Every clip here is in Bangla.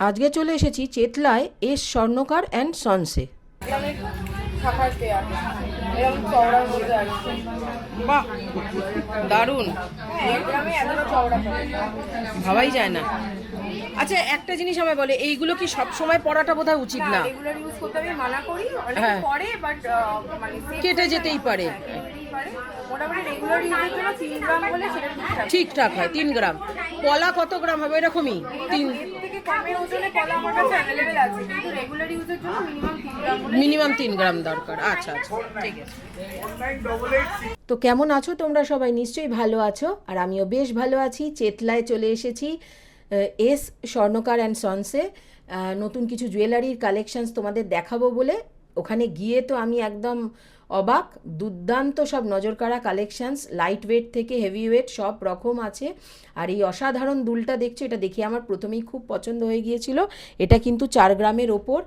আজকে চলে এসেছি চেতলায় এস স্বর্ণকার অ্যান্ড সনসে বাহ দারুণ ভাবাই যায় না আচ্ছা একটা জিনিস আমায় বলে এইগুলো কি সব সময় পড়াটা বোধহয় উচিত না মানা হ্যাঁ। বাট মানে কেটে যেতেই পারে। হ্যাঁ, কেটেই পারে। মোটামুটি রেগুলার ইউজের জন্য তিন গ্রাম হলে সেটা ঠিকঠাক ঠিকঠাক হয় তিন গ্রাম কলা কত গ্রাম হবে এরকমই তিন মিনিমাম তিন গ্রাম দরকার। আচ্ছা আচ্ছা তো কেমন আছো তোমরা সবাই? নিশ্চয়ই ভালো আছো, আর আমিও বেশ ভালো আছি। চেতলায় চলে এসেছি এস স্বর্ণকার অ্যান্ড সনসে। নতুন কিছু জুয়েলারির কালেকশনস তোমাদের দেখাবো বলে। ওখানে গিয়ে তো আমি একদম অবাক, দুর্দান্ত সব নজরকাড়া কালেকশানস লাইট ওয়েট থেকে হেভি ওয়েট সব রকম আছে। আর এই অসাধারণ দুলটা দেখছ, এটা দেখে আমার প্রথমেই খুব পছন্দ হয়ে গিয়েছিল। এটা কিন্তু চার গ্রামের ওপর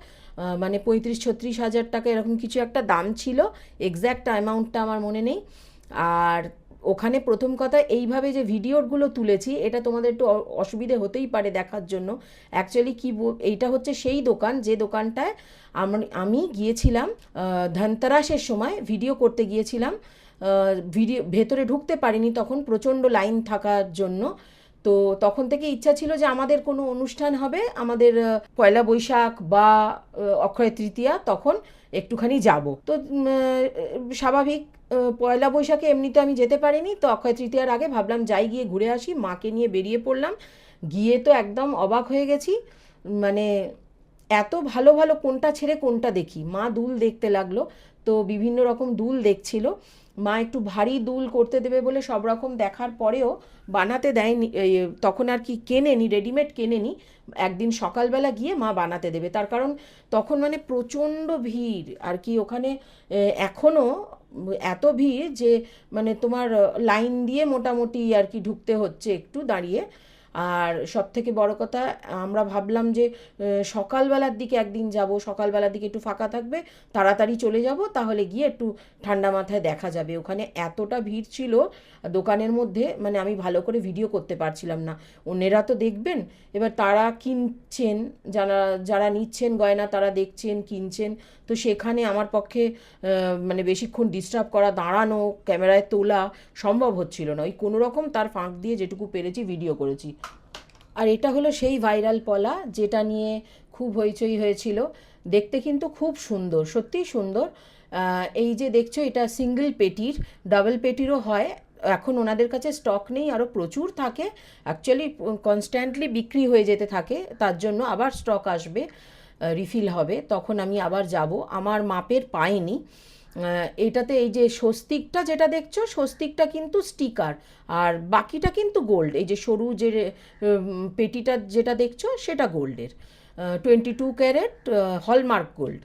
মানে পঁয়ত্রিশ, ছত্রিশ হাজার টাকা এরকম কিছু একটা দাম ছিল। এক্স্যাক্ট অ্যামাউন্টটা আমার মনে নেই। আর ওখানে প্রথম কথা এইভাবে যে ভিডিওগুলো তুলেছি, এটা তোমাদের একটু অসুবিধে হতেই পারে দেখার জন্য। অ্যাকচুয়ালি কি এইটা হচ্ছে সেই দোকান, যে দোকানটায় আমি গিয়েছিলাম ধনতেরাসের সময়, ভিডিও করতে গিয়েছিলাম। ভিডিও, ভেতরে ঢুকতে পারিনি তখন প্রচণ্ড লাইন থাকার জন্য। তো তখন থেকে ইচ্ছা ছিল যে আমাদের কোনো অনুষ্ঠান হবে, আমাদের পয়লা বৈশাখ বা অক্ষয় তৃতীয়া, তখন একটুখানি যাব। তো স্বাভাবিক পয়লা বৈশাখে এমনিতে আমি যেতে পারিনি, তো অক্ষয় তৃতীয়ার আগে ভাবলাম যাই গিয়ে ঘুরে আসি, মাকে নিয়ে বেরিয়ে পড়লাম। গিয়ে তো একদম অবাক হয়ে গেছি মানে এত ভালো ভালো কোনটা ছেড়ে কোনটা দেখি। মা দুল দেখতে লাগল, তো বিভিন্ন রকম দুল দেখছিল। মা একটু ভারী দুল করতে দেবে বলে সব রকম দেখার পরেও বানাতে দেয়নি তখন আর কি কেনেনি রেডিমেড কেনেনি। একদিন সকালবেলা গিয়ে মা বানাতে দেবে। তার কারণ তখন মানে প্রচণ্ড ভিড়, আর কি ওখানে এখনও এত ভিড় যে মানে তোমার লাইন দিয়ে মোটামুটি আর কি ঢুকতে হচ্ছে একটু দাঁড়িয়ে। আর সব থেকে বড় কথা, আমরা ভাবলাম যে সকালবেলার দিকে একদিন যাব, সকালবেলার দিকে একটু ফাঁকা থাকবে, তাড়াতাড়ি চলে যাব, তাহলে গিয়ে একটু ঠান্ডা মাথায় দেখা যাবে। ওখানে এতটা ভিড় ছিল, দোকানের মধ্যে মানে আমি ভালো করে ভিডিও করতে পারছিলাম না। অন্যেরা তো দেখবেন, এবার তারা কিনছেন, যারা যারা নিচ্ছেন গয়না, তারা দেখছেন, কিনছেন, তো সেখানে আমার পক্ষে মানে বেশিক্ষণ ডিস্টার্ব করা, দাঁড়ানো, ক্যামেরায় তোলা সম্ভব হচ্ছিল না। ওই কোনো রকম তার ফাঁক দিয়ে যেটুকু পেরেছি ভিডিও করেছি। আর এটা হলো সেই ভাইরাল পলা, যেটা নিয়ে খুব হইচই হয়েছিল। দেখতে কিন্তু খুব সুন্দর, সত্যিই সুন্দর। এই যে দেখছ, এটা সিঙ্গেল পেটির ডাবল পেটিরও হয়। এখন ওনাদের কাছে স্টক নেই আরও প্রচুর থাকে। অ্যাকচুয়ালি কনস্ট্যান্টলি বিক্রি হয়ে যেতে থাকে, তার জন্য আবার স্টক আসবে রিফিল হবে। তখন আমি আবার যাব। আমার মাপের পাইনি। এটাতে এই যে স্বস্তিকটা যেটা দেখছ, স্বস্তিকটা কিন্তু স্টিকার আর বাকিটা কিন্তু গোল্ড এই যে সরু যে পেটিটা যেটা দেখছ, সেটা গোল্ডের twenty two carat hallmark gold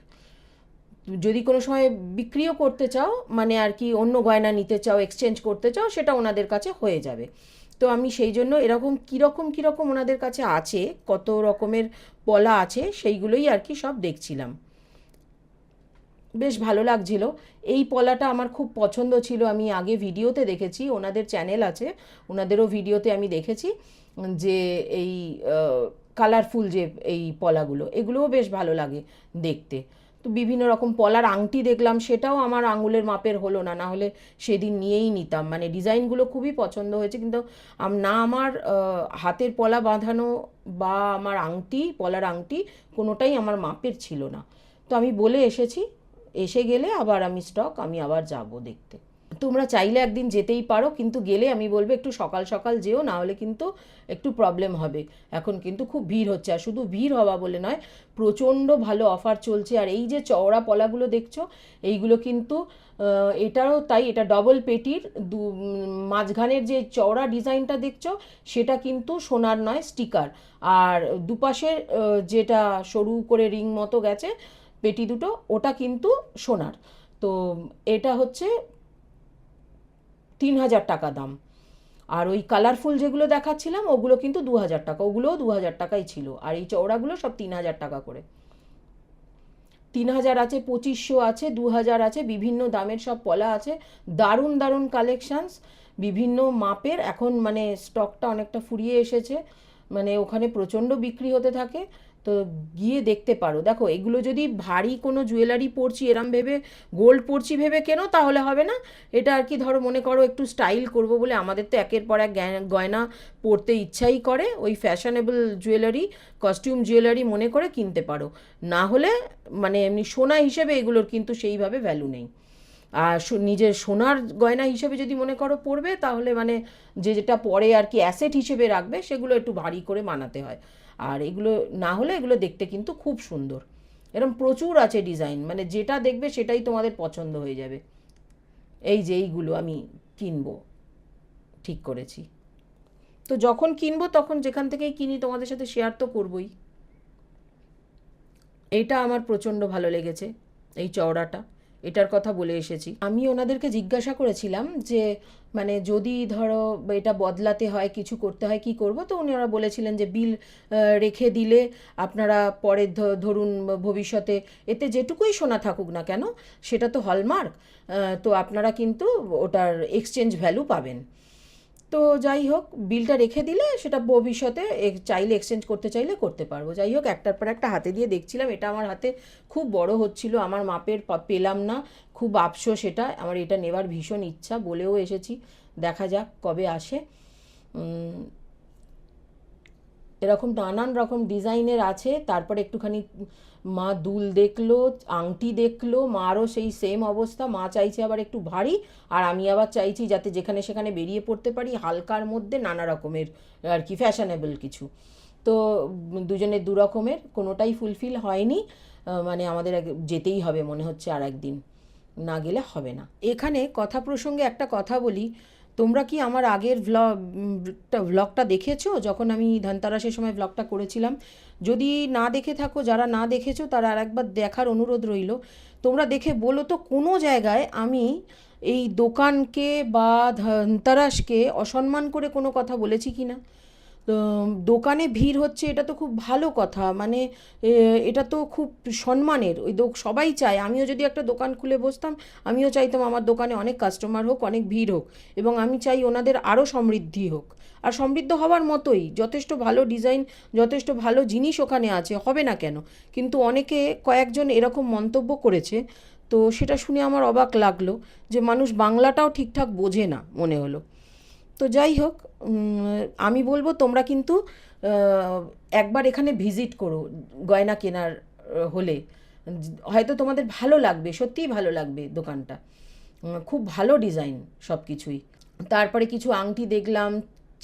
যদি কোনো সময় বিক্রিও করতে চাও মানে আর কি অন্য গয়না নিতে চাও এক্সচেঞ্জ করতে চাও, সেটা ওনাদের কাছে হয়ে যাবে। তো আমি সেই জন্য এরকম কীরকম কীরকম ওনাদের কাছে আছে, কত রকমের পলা আছে, সেইগুলোই আর কি সব দেখছিলাম। বেশ ভালো লাগছিল। এই পলাটা আমার খুব পছন্দ ছিল। আমি আগে ভিডিওতে দেখেছি, ওনাদের চ্যানেল আছে, ওনাদেরও ভিডিওতে আমি দেখেছি যে এই কালারফুল যে এই পলাগুলো, এগুলোও বেশ ভালো লাগে দেখতে। তো বিভিন্ন রকম পলার আংটি দেখলাম, সেটাও আমার আঙুলের মাপের হলো না না হলে সেদিন নিয়েই নিতাম। মানে ডিজাইনগুলো খুবই পছন্দ হয়েছে, কিন্তু না আমার হাতের পলা বাঁধানো বা আমার আংটি, পলার আংটি কোনোটাই আমার মাপের ছিল না। তো আমি বলে এসেছি এসে গেলে আবার আমি স্টক আমি আবার যাব দেখতে। তোমরা চাইলে একদিন যেতেই পারো কিন্তু গেলে আমি বলব একটু সকাল সকাল যেও না হলে কিন্তু একটু প্রবলেম হবে। এখন কিন্তু খুব ভিড় হচ্ছে আর শুধু ভিড় হওয়া বলে নয় প্রচণ্ড ভালো অফার চলছে। আর এই যে চওড়া পলাগুলো দেখছ এইগুলো কিন্তু আহ, এটারও তাই এটা ডবল পেটির দু মাঝখানের যে চওড়া ডিজাইনটা দেখছ সেটা কিন্তু সোনার নয় স্টিকার আর দুপাশের যেটা সরু করে রিং মতো গেছে পেটি দুটো, ওটা কিন্তু সোনার। তো এটা হচ্ছে তিন হাজার টাকা দাম। আর ওই কালারফুল যেগুলো দেখাচ্ছিলাম, ওগুলো কিন্তু দু হাজার টাকা, ওগুলোও দু হাজার টাকাই ছিল। আর এই চওড়াগুলো সব তিন হাজার টাকা করে। তিন হাজার আছে, পঁচিশশো আছে, দু হাজার আছে, বিভিন্ন দামের সব পলা আছে। দারুণ দারুণ কালেকশানস বিভিন্ন মাপের। এখন মানে স্টকটা অনেকটা ফুরিয়ে এসেছে। মানে ওখানে প্রচণ্ড বিক্রি হতে থাকে। তো গিয়ে দেখতে পারো। দেখো, এগুলো যদি ভারী কোনো জুয়েলারি পরছি, এরম ভেবে গোল্ড পরছি, ভেবে কেনো? তাহলে হবে না। এটা আর কি ধরো মনে করো একটু স্টাইল করব বলে আমাদের তো একের পর এক গয়না পরতে ইচ্ছাই করে। ওই ফ্যাশনেবল জুয়েলারি কস্টিউম জুয়েলারি মনে করে কিনতে পারো। না হলে মানে এমনি সোনা হিসেবে এগুলোর কিন্তু সেইভাবে ভ্যালু নেই। আর নিজের সোনার গয়না হিসেবে যদি মনে করো পড়বে তাহলে মানে যে যেটা পরে আর কি অ্যাসেট হিসেবে রাখবে, সেগুলো একটু ভারী করে মানাতে হয়। আর এগুলো না হলে এগুলো দেখতে কিন্তু খুব সুন্দর। এরকম প্রচুর আছে ডিজাইন মানে যেটা দেখবে সেটাই তোমাদের পছন্দ হয়ে যাবে। এই যে এইগুলো আমি কিনবো, ঠিক করেছি। তো যখন কিনবো তখন যেখান থেকেই কিনি, তোমাদের সাথে শেয়ার তো করবই। এইটা আমার প্রচণ্ড ভালো লেগেছে, এই চওড়াটা। এটার কথা বলে এসেছি। আমি ওনাদেরকে জিজ্ঞাসা করেছিলাম যে মানে যদি ধরো এটা বদলাতে হয়, কিছু করতে হয়, কি করব? তো উনি ওরা বলেছিলেন যে, বিল রেখে দিলে আপনারা পরে ধরুন ভবিষ্যতে এতে যেটুকুই সোনা থাকুক না কেন, সেটা তো হলমার্ক তো আপনারা কিন্তু ওটার এক্সচেঞ্জ ভ্যালু পাবেন। তো যাই হোক বিলটা রেখে দিলে সেটা ভবিষ্যতে চাইলে এক্সচেঞ্জ করতে চাইলে করতে পারব। যাই হোক, একটার পর একটা হাতে দিয়ে দেখছিলাম, এটা আমার হাতে খুব বড় হচ্ছিল, আমার মাপের পেলাম না, খুব আফসোস এটা, আমার এটা নেবার ভীষণ ইচ্ছা বলেও এসেছি। দেখা যাক কবে আসে। এরকম নানান রকম ডিজাইনের আছে। তারপরে একটুখানি মা দুল দেখল, আংটি দেখল, মারও সেই সেম অবস্থা। মা চাইছে আবার একটু ভারী, আর আমি আবার চাইছি যাতে যেখানে সেখানে বেরিয়ে পড়তে পারি। হালকার মধ্যে নানা রকমের আর কি ফ্যাশনেবল কিছু। তো দুজনের দু রকমের, কোনোটাই ফুলফিল হয়নি। মানে আমাদের যেতেই হবে মনে হচ্ছে আর একদিন। না গেলে হবে না। এখানে কথা প্রসঙ্গে একটা কথা বলি। তোমরা কি আমার আগের ভ্লগটা ভ্লগটা দেখেছ? যখন আমি ধনতারাসের সময় ভ্লগটা করেছিলাম। যদি না দেখে থাকো, যারা না দেখেছ, তারা আর একবার দেখার অনুরোধ রইল। তোমরা দেখে বলো তো, কোনো জায়গায় আমি এই দোকানকে বা ধনতারাসকে অসম্মান করে কোনো কথা বলেছি কি না দোকানে ভিড় হচ্ছে, এটা তো খুব ভালো কথা। মানে এটা তো খুব সম্মানের। ওই দোক, সবাই চায়। আমিও যদি একটা দোকান খুলে বসতাম, আমিও চাইতাম আমার দোকানে অনেক কাস্টমার হোক, অনেক ভিড় হোক। এবং আমি চাই ওনাদের আরও সমৃদ্ধি হোক। আর সমৃদ্ধ হওয়ার মতোই, যথেষ্ট ভালো ডিজাইন যথেষ্ট ভালো জিনিস ওখানে আছে, হবে না কেন? কিন্তু অনেকে, কয়েকজন এরকম মন্তব্য করেছে। তো সেটা শুনে আমার অবাক লাগল যে, মানুষ বাংলাটাও ঠিকঠাক বোঝে না, মনে হলো। তো যাই হোক আমি বলব তোমরা কিন্তু একবার এখানে ভিজিট করো গয়না কেনার হলে। হয়তো তোমাদের ভালো লাগবে, সত্যিই ভালো লাগবে দোকানটা। খুব ভালো ডিজাইন সব কিছুই তারপরে কিছু আংটি দেখলাম,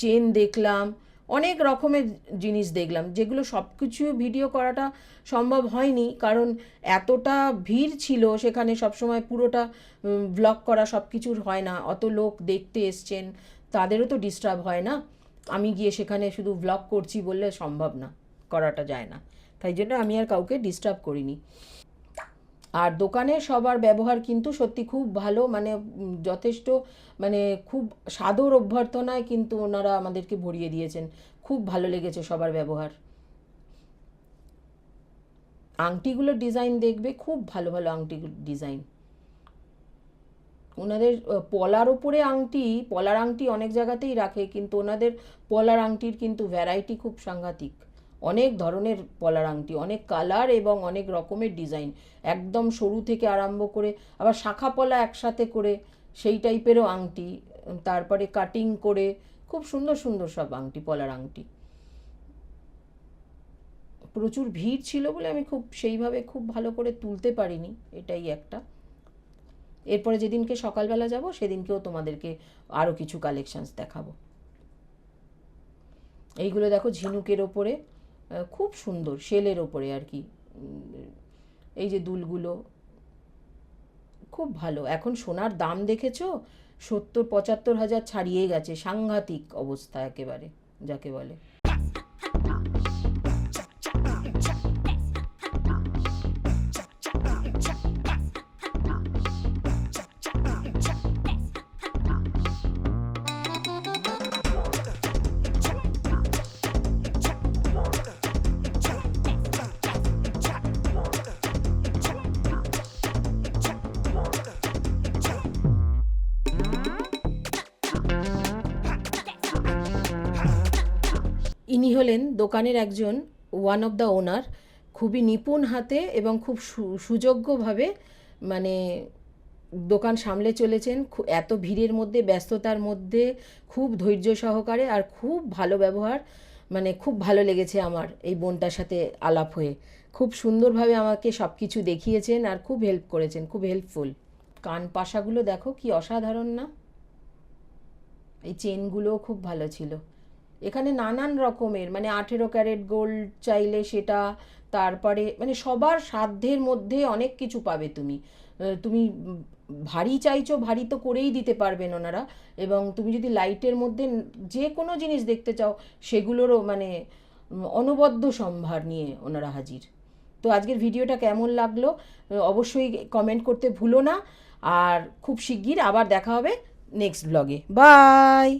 চেন দেখলাম, অনেক রকমের জিনিস দেখলাম, যেগুলো সব কিছু ভিডিও করাটা সম্ভব হয়নি। কারণ এতটা ভিড় ছিল সেখানে সবসময় পুরোটা ব্লগ করা সব কিছুর হয় না। অত লোক দেখতে এসছেন তাদেরও তো ডিস্টার্ব হয় না। আমি গিয়ে সেখানে শুধু ব্লগ করছি বললে সম্ভব না, করাটা যায় না। তাই জন্য আমি আর কাউকে ডিস্টার্ব করিনি। আর দোকানের সবার ব্যবহার কিন্তু সত্যি খুব ভালো মানে যথেষ্ট মানে খুব সাদর অভ্যর্থনায় কিন্তু ওনারা আমাদেরকে ভরিয়ে দিয়েছেন। খুব ভালো লেগেছে সবার ব্যবহার। আংটিগুলোর ডিজাইন দেখবে, খুব ভালো ভালো আংটিগুলোর ডিজাইন ওনাদের পলার ওপরে আংটি, পলার আংটি অনেক জায়গাতেই রাখে, কিন্তু ওনাদের পলার আংটির কিন্তু ভ্যারাইটি খুব সাংঘাতিক। অনেক ধরনের পলার আংটি, অনেক কালার এবং অনেক রকমের ডিজাইন একদম সরু থেকে আরম্ভ করে, আবার শাখা পলা একসাথে করে, সেই টাইপেরও আংটি, তারপরে কাটিং করে, খুব সুন্দর সুন্দর সব আংটি, পলার আংটি। প্রচুর ভিড় ছিল বলে আমি খুব সেইভাবে খুব ভালো করে তুলতে পারিনি, এটাই একটা। এরপরে যেদিনকে সকালবেলা যাব, সেদিনকেও তোমাদেরকে আরও কিছু কালেকশনস দেখাবো। এইগুলো দেখো ঝিনুকের ওপরে খুব সুন্দর, শেলের ওপরে আর কি। এই যে দুলগুলো, খুব ভালো। এখন সোনার দাম দেখেছ? সত্তর, পঁচাত্তর হাজার ছাড়িয়ে গেছে, সাংঘাতিক অবস্থা একেবারে, যাকে বলে। ইনি হলেন দোকানের একজন ওয়ান অফ দ্য ওনার খুবই নিপুণ হাতে এবং খুব সুযোগ্যভাবে মানে দোকান সামলে চলেছেন। এত ভিড়ের মধ্যে, ব্যস্ততার মধ্যে, খুব ধৈর্য সহকারে আর খুব ভালো ব্যবহার মানে খুব ভালো লেগেছে আমার এই বোনটার সাথে আলাপ হয়ে। খুব সুন্দরভাবে আমাকে সব কিছু দেখিয়েছেন আর খুব হেল্প করেছেন, খুব হেল্পফুল কান পাশাগুলো দেখো কি অসাধারণ না? এই চেনগুলোও খুব ভালো ছিল। এখানে নানান রকমের মানে আঠেরো ক্যারেট গোল্ড চাইলে সেটা, তারপরে মানে সবার সাধ্যের মধ্যে অনেক কিছু পাবে তুমি। তুমি ভারী চাইছো, ভারী তো করেই দিতে পারবেন ওনারা। এবং তুমি যদি লাইটের মধ্যে যে কোনো জিনিস দেখতে চাও, সেগুলোরও মানে অনবদ্য সম্ভার নিয়ে ওনারা হাজির। তো আজকের ভিডিওটা কেমন লাগল অবশ্যই কমেন্ট করতে ভুলো না। আর খুব শিগগির আবার দেখা হবে নেক্সট ব্লগে। বাই!